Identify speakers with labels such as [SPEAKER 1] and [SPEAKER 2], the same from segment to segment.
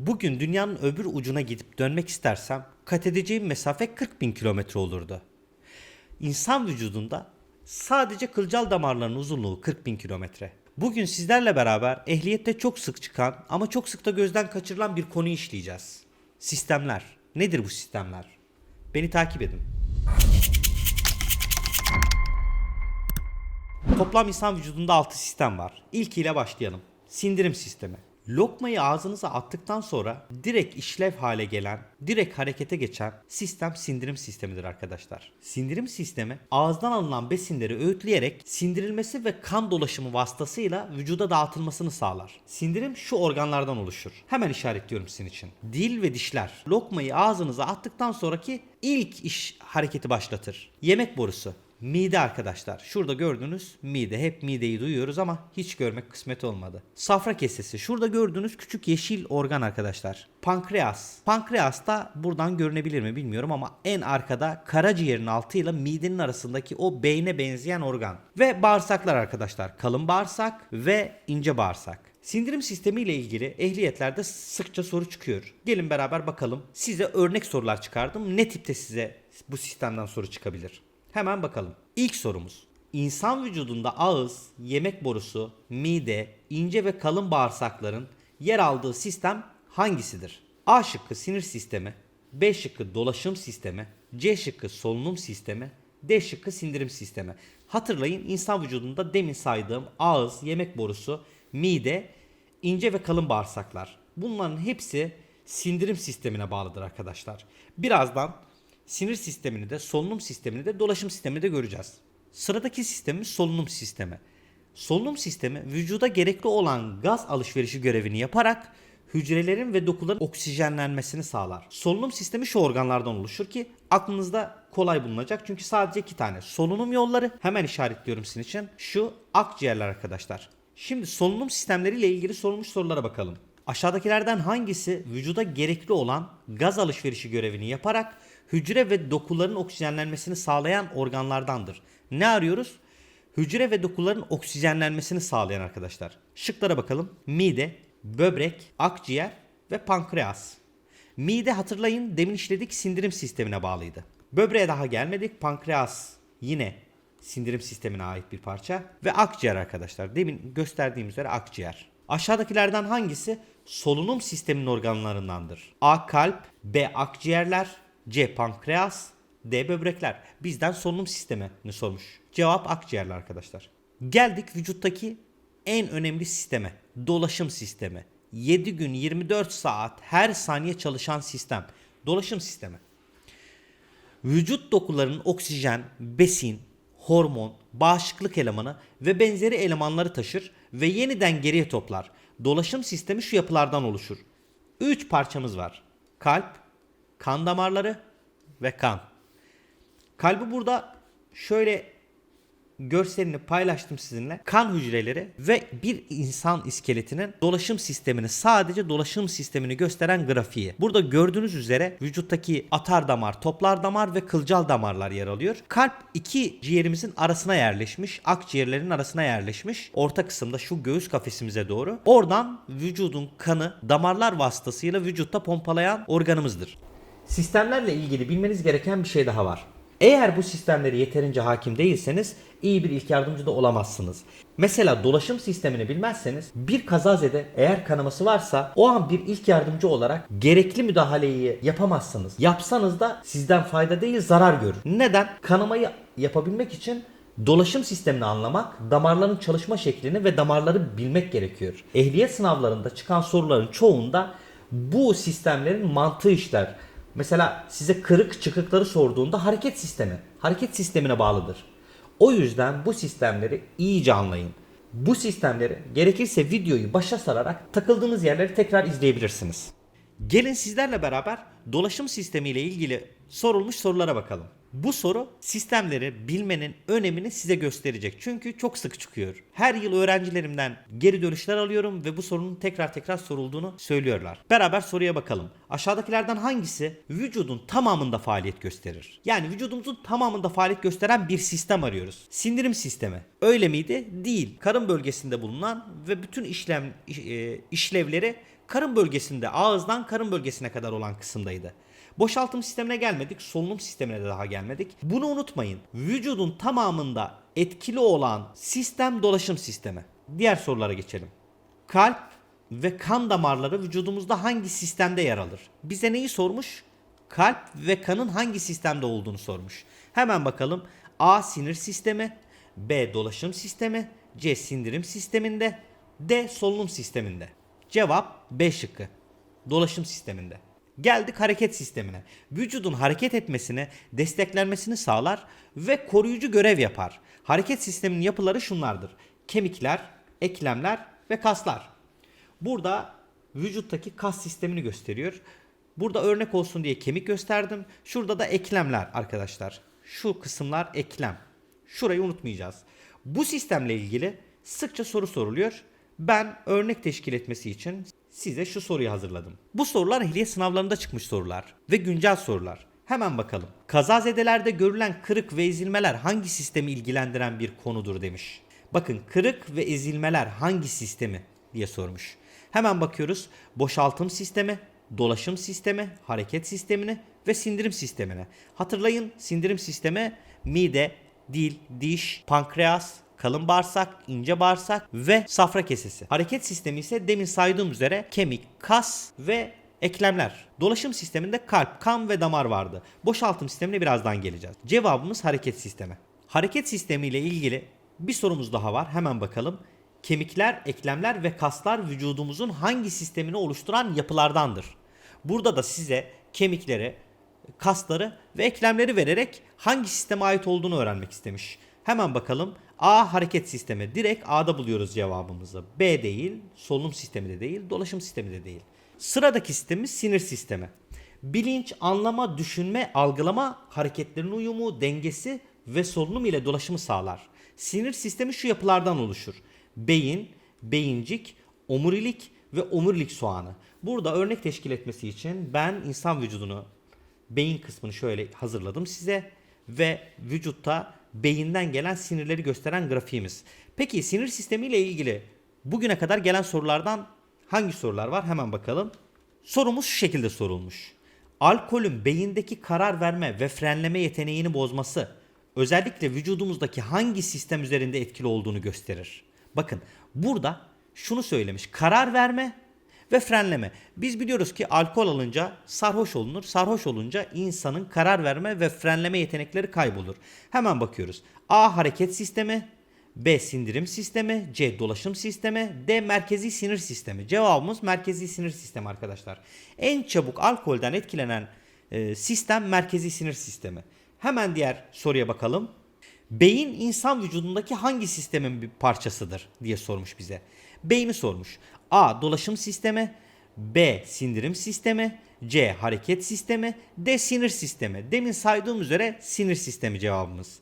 [SPEAKER 1] Bugün dünyanın öbür ucuna gidip dönmek istersem kat edeceğim mesafe 40 bin kilometre olurdu. İnsan vücudunda sadece kılcal damarların uzunluğu 40 bin kilometre. Bugün sizlerle beraber ehliyette çok sık çıkan ama çok sık da gözden kaçırılan bir konuyu işleyeceğiz. Sistemler. Nedir bu sistemler? Beni takip edin. Toplam insan vücudunda 6 sistem var. İlkiyle başlayalım. Sindirim sistemi. Lokmayı ağzınıza attıktan sonra direkt işlev hale gelen, direkt harekete geçen sistem sindirim sistemidir arkadaşlar. Sindirim sistemi ağızdan alınan besinleri öğütleyerek sindirilmesi ve kan dolaşımı vasıtasıyla vücuda dağıtılmasını sağlar. Sindirim şu organlardan oluşur. Hemen işaretliyorum sizin için. Dil ve dişler lokmayı ağzınıza attıktan sonraki ilk iş hareketi başlatır. Yemek borusu Mide arkadaşlar. Şurada gördüğünüz mide. Hep mideyi duyuyoruz ama hiç görmek kısmet olmadı. Safra kesesi. Şurada gördüğünüz küçük yeşil organ arkadaşlar. Pankreas. Pankreas da buradan görünebilir mi bilmiyorum ama en arkada karaciğerin altıyla midenin arasındaki o beyne benzeyen organ. Ve bağırsaklar arkadaşlar. Kalın bağırsak ve ince bağırsak. Sindirim sistemi ile ilgili ehliyetlerde sıkça soru çıkıyor. Gelin beraber bakalım. Size örnek sorular çıkardım. Ne tipte size bu sistemden soru çıkabilir? Hemen bakalım. İlk sorumuz. İnsan vücudunda ağız, yemek borusu, mide, ince ve kalın bağırsakların yer aldığı sistem hangisidir? A şıkkı sinir sistemi, B şıkkı dolaşım sistemi, C şıkkı solunum sistemi, D şıkkı sindirim sistemi. Hatırlayın insan vücudunda demin saydığım ağız, yemek borusu, mide, ince ve kalın bağırsaklar. Bunların hepsi sindirim sistemine bağlıdır arkadaşlar. Birazdan sinir sistemini de solunum sistemini de dolaşım sistemini de göreceğiz. Sıradaki sistemimiz solunum sistemi. Solunum sistemi vücuda gerekli olan gaz alışverişi görevini yaparak hücrelerin ve dokuların oksijenlenmesini sağlar. Solunum sistemi şu organlardan oluşur ki aklınızda kolay bulunacak çünkü sadece iki tane. Solunum yolları hemen işaretliyorum sizin için. Şu akciğerler arkadaşlar. Şimdi solunum sistemleriyle ilgili sorulmuş sorulara bakalım. Aşağıdakilerden hangisi vücuda gerekli olan gaz alışverişi görevini yaparak hücre ve dokuların oksijenlenmesini sağlayan organlardandır? Ne arıyoruz? Hücre ve dokuların oksijenlenmesini sağlayan arkadaşlar. Şıklara bakalım. Mide, böbrek, akciğer ve pankreas. Mide hatırlayın demin işledik sindirim sistemine bağlıydı. Böbreğe daha gelmedik. Pankreas yine sindirim sistemine ait bir parça. Ve akciğer arkadaşlar. Demin gösterdiğim üzere akciğer. Aşağıdakilerden hangisi solunum sisteminin organlarındandır? A. Kalp, B. Akciğerler, C. Pankreas, D. Böbrekler. Bizden solunum sistemini sormuş. Cevap akciğerler arkadaşlar. Geldik vücuttaki en önemli sisteme. Dolaşım sistemi. 7 gün 24 saat her saniye çalışan sistem. Dolaşım sistemi. Vücut dokularının oksijen, besin, hormon, bağışıklık elemanı ve benzeri elemanları taşır ve yeniden geriye toplar. Dolaşım sistemi şu yapılardan oluşur. 3 parçamız var. Kalp, kan damarları ve kan. Kalbi burada şöyle görselini paylaştım sizinle. Kan hücreleri ve bir insan iskeletinin dolaşım sistemini sadece dolaşım sistemini gösteren grafiği. Burada gördüğünüz üzere vücuttaki atar damar, toplar damar ve kılcal damarlar yer alıyor. Kalp iki ciğerimizin arasına yerleşmiş, akciğerlerin arasına yerleşmiş. Orta kısımda şu göğüs kafesimize doğru. Oradan vücudun kanı damarlar vasıtasıyla vücutta pompalayan organımızdır. Sistemlerle ilgili bilmeniz gereken bir şey daha var. Eğer bu sistemleri yeterince hakim değilseniz iyi bir ilk yardımcı da olamazsınız. Mesela dolaşım sistemini bilmezseniz bir kazazede eğer kanaması varsa o an bir ilk yardımcı olarak gerekli müdahaleyi yapamazsınız. Yapsanız da sizden fayda değil zarar görür. Neden? Kanamayı yapabilmek için Dolaşım sistemini anlamak, damarların çalışma şeklini ve damarları bilmek gerekiyor. Ehliyet sınavlarında çıkan soruların çoğunda bu sistemlerin mantığı işler. Mesela size kırık çıkıkları sorduğunda hareket sistemi, hareket sistemine bağlıdır. O yüzden bu sistemleri iyice anlayın. Bu sistemleri gerekirse videoyu başa sararak takıldığınız yerleri tekrar izleyebilirsiniz. Gelin sizlerle beraber dolaşım sistemiyle ilgili sorulmuş sorulara bakalım. Bu soru sistemleri bilmenin önemini size gösterecek. Çünkü çok sık çıkıyor. Her yıl öğrencilerimden geri dönüşler alıyorum ve bu sorunun tekrar tekrar sorulduğunu söylüyorlar. Beraber soruya bakalım. Aşağıdakilerden hangisi vücudun tamamında faaliyet gösterir? Yani vücudumuzun tamamında faaliyet gösteren bir sistem arıyoruz. Sindirim sistemi. Öyle miydi? Değil. Karın bölgesinde bulunan ve bütün işlem e, işlevleri karın bölgesinde ağızdan karın bölgesine kadar olan kısımdaydı. Boşaltım sistemine gelmedik, solunum sistemine de daha gelmedik. Bunu unutmayın. Vücudun tamamında etkili olan sistem dolaşım sistemi. Diğer sorulara geçelim. Kalp ve kan damarları vücudumuzda hangi sistemde yer alır? Bize neyi sormuş? Kalp ve kanın hangi sistemde olduğunu sormuş. Hemen bakalım. A sinir sistemi, B dolaşım sistemi, C sindirim sisteminde, D solunum sisteminde. Cevap B şıkkı. Dolaşım sisteminde. Geldik hareket sistemine. Vücudun hareket etmesini, desteklenmesini sağlar ve koruyucu görev yapar. Hareket sisteminin yapıları şunlardır. Kemikler, eklemler ve kaslar. Burada vücuttaki kas sistemini gösteriyor. Burada örnek olsun diye kemik gösterdim. Şurada da eklemler arkadaşlar. Şu kısımlar eklem. Şurayı unutmayacağız. Bu sistemle ilgili sıkça soru soruluyor. Ben örnek teşkil etmesi için size şu soruyu hazırladım. Bu sorular ehliyet sınavlarında çıkmış sorular ve güncel sorular. Hemen bakalım. Kazazedelerde görülen kırık ve ezilmeler hangi sistemi ilgilendiren bir konudur demiş. Bakın kırık ve ezilmeler hangi sistemi diye sormuş. Hemen bakıyoruz. Boşaltım sistemi, dolaşım sistemi, hareket sistemini ve sindirim sistemine. Hatırlayın sindirim sistemi mide, dil, diş, pankreas, kalın bağırsak, ince bağırsak ve safra kesesi. Hareket sistemi ise demin saydığım üzere kemik, kas ve eklemler. Dolaşım sisteminde kalp, kan ve damar vardı. Boşaltım sistemine birazdan geleceğiz. Cevabımız hareket sistemi. Hareket sistemi ile ilgili bir sorumuz daha var. Hemen bakalım. Kemikler, eklemler ve kaslar vücudumuzun hangi sistemini oluşturan yapılardandır? Burada da size kemikleri, kasları ve eklemleri vererek hangi sisteme ait olduğunu öğrenmek istemiş. Hemen bakalım. A hareket sistemi. Direkt A'da buluyoruz cevabımızı. B değil, solunum sistemi de değil, dolaşım sistemi de değil. Sıradaki sistemimiz sinir sistemi. Bilinç, anlama, düşünme, algılama, hareketlerin uyumu, dengesi ve solunum ile dolaşımı sağlar. Sinir sistemi şu yapılardan oluşur. Beyin, beyincik, omurilik ve omurilik soğanı. Burada örnek teşkil etmesi için ben insan vücudunu beyin kısmını şöyle hazırladım size ve vücutta beyinden gelen sinirleri gösteren grafiğimiz. Peki sinir sistemi ile ilgili bugüne kadar gelen sorulardan hangi sorular var? Hemen bakalım. Sorumuz şu şekilde sorulmuş. Alkolün beyindeki karar verme ve frenleme yeteneğini bozması özellikle vücudumuzdaki hangi sistem üzerinde etkili olduğunu gösterir. Bakın burada şunu söylemiş. Karar verme ve frenleme. Biz biliyoruz ki alkol alınca sarhoş olunur. Sarhoş olunca insanın karar verme ve frenleme yetenekleri kaybolur. Hemen bakıyoruz. A hareket sistemi, B sindirim sistemi, C dolaşım sistemi, D merkezi sinir sistemi. Cevabımız merkezi sinir sistemi arkadaşlar. En çabuk alkolden etkilenen e, sistem merkezi sinir sistemi. Hemen diğer soruya bakalım. Beyin insan vücudundaki hangi sistemin bir parçasıdır diye sormuş bize. Beyni sormuş. A. Dolaşım sistemi B. Sindirim sistemi C. Hareket sistemi D. Sinir sistemi. Demin saydığım üzere sinir sistemi cevabımız.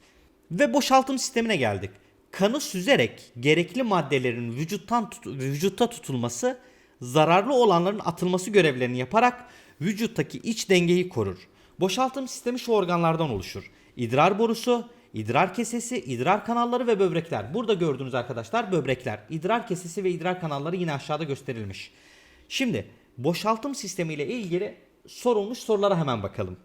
[SPEAKER 1] Ve boşaltım sistemine geldik. Kanı süzerek gerekli maddelerin vücuttan tut- vücutta tutulması, zararlı olanların atılması görevlerini yaparak vücuttaki iç dengeyi korur. Boşaltım sistemi şu organlardan oluşur. İdrar borusu, idrar kesesi, idrar kanalları ve böbrekler. Burada gördüğünüz arkadaşlar böbrekler. İdrar kesesi ve idrar kanalları yine aşağıda gösterilmiş. Şimdi boşaltım sistemi ile ilgili sorulmuş sorulara hemen bakalım.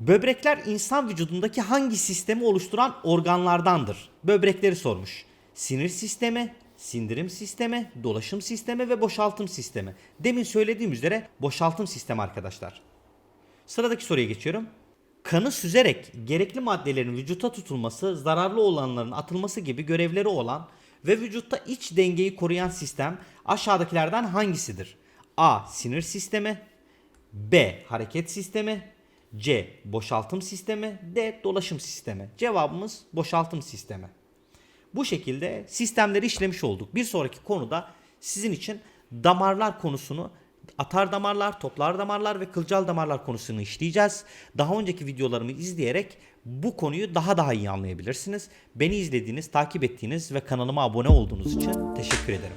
[SPEAKER 1] Böbrekler insan vücudundaki hangi sistemi oluşturan organlardandır? Böbrekleri sormuş. Sinir sistemi, sindirim sistemi, dolaşım sistemi ve boşaltım sistemi. Demin söylediğim üzere boşaltım sistemi arkadaşlar. Sıradaki soruya geçiyorum. Kanı süzerek gerekli maddelerin vücuta tutulması, zararlı olanların atılması gibi görevleri olan ve vücutta iç dengeyi koruyan sistem aşağıdakilerden hangisidir? A. Sinir sistemi B. Hareket sistemi C. Boşaltım sistemi D. Dolaşım sistemi. Cevabımız boşaltım sistemi. Bu şekilde sistemleri işlemiş olduk. Bir sonraki konuda sizin için damarlar konusunu atar damarlar, toplar damarlar ve kılcal damarlar konusunu işleyeceğiz. Daha önceki videolarımı izleyerek bu konuyu daha daha iyi anlayabilirsiniz. Beni izlediğiniz, takip ettiğiniz ve kanalıma abone olduğunuz için teşekkür ederim.